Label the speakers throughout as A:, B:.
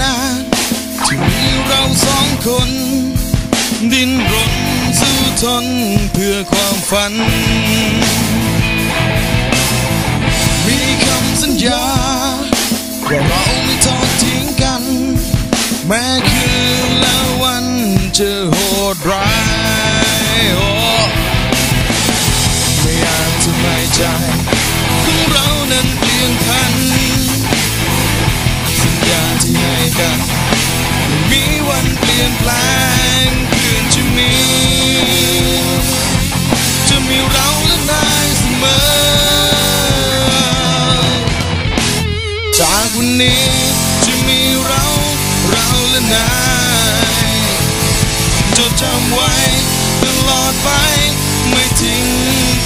A: นานที่มีเราสองคน ดิ้นรนสู้ทนเพื่อความฝัน มีคำสัญญาว่าเรา กันมีวันเปลี่ยนแปลงเพื่อนจะมี จะมีเราและนายเสมอ จากวันนี้จะมีเราเราและนายจดจำไว้ตลอดไปไม่ทิ้ง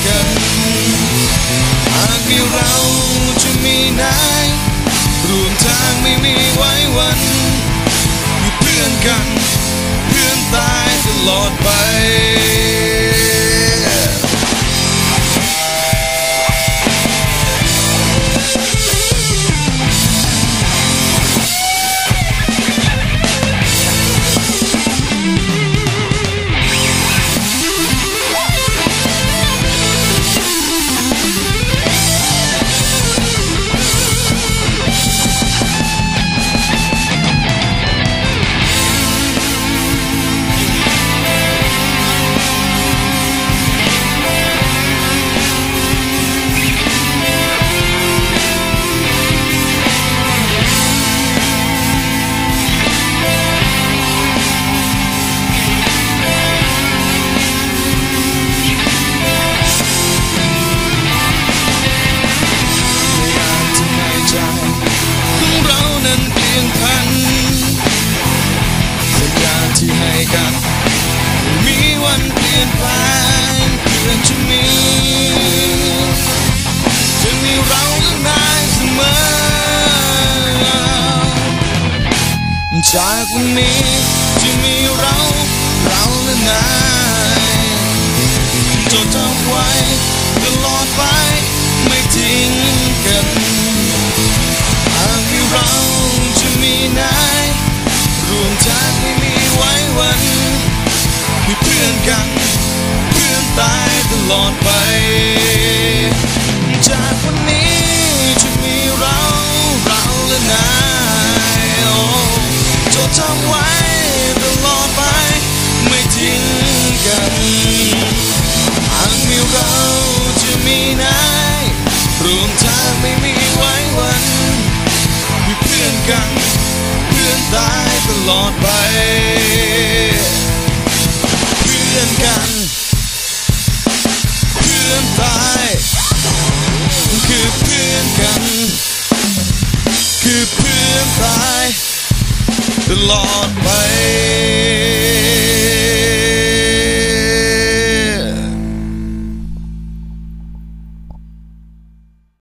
A: กัน หากมีเราจะมีนาย รวมทางไม่มีไว้วันอยู่เพื่อนกัน เพื่อนตายตลอดไป ยนพันสัญญาที่ให้กันไม่มีวันเปลี่ยนแปลงเพื่อนจะมีจะมีเราและนายเสมอจากวันนี้จะมีเราเราและนายจดจำไว้ตลอดไป ลอดไป จากวันนี้จะมีเรา เราและนายโอ้จดจำไว้ตลอดไป ไม่ทิ้งกันหากมีเราจะมีนายรวมทางไม่มีไว้วันมีเพื่อนกัน เพื่อนตายตลอดไป คือ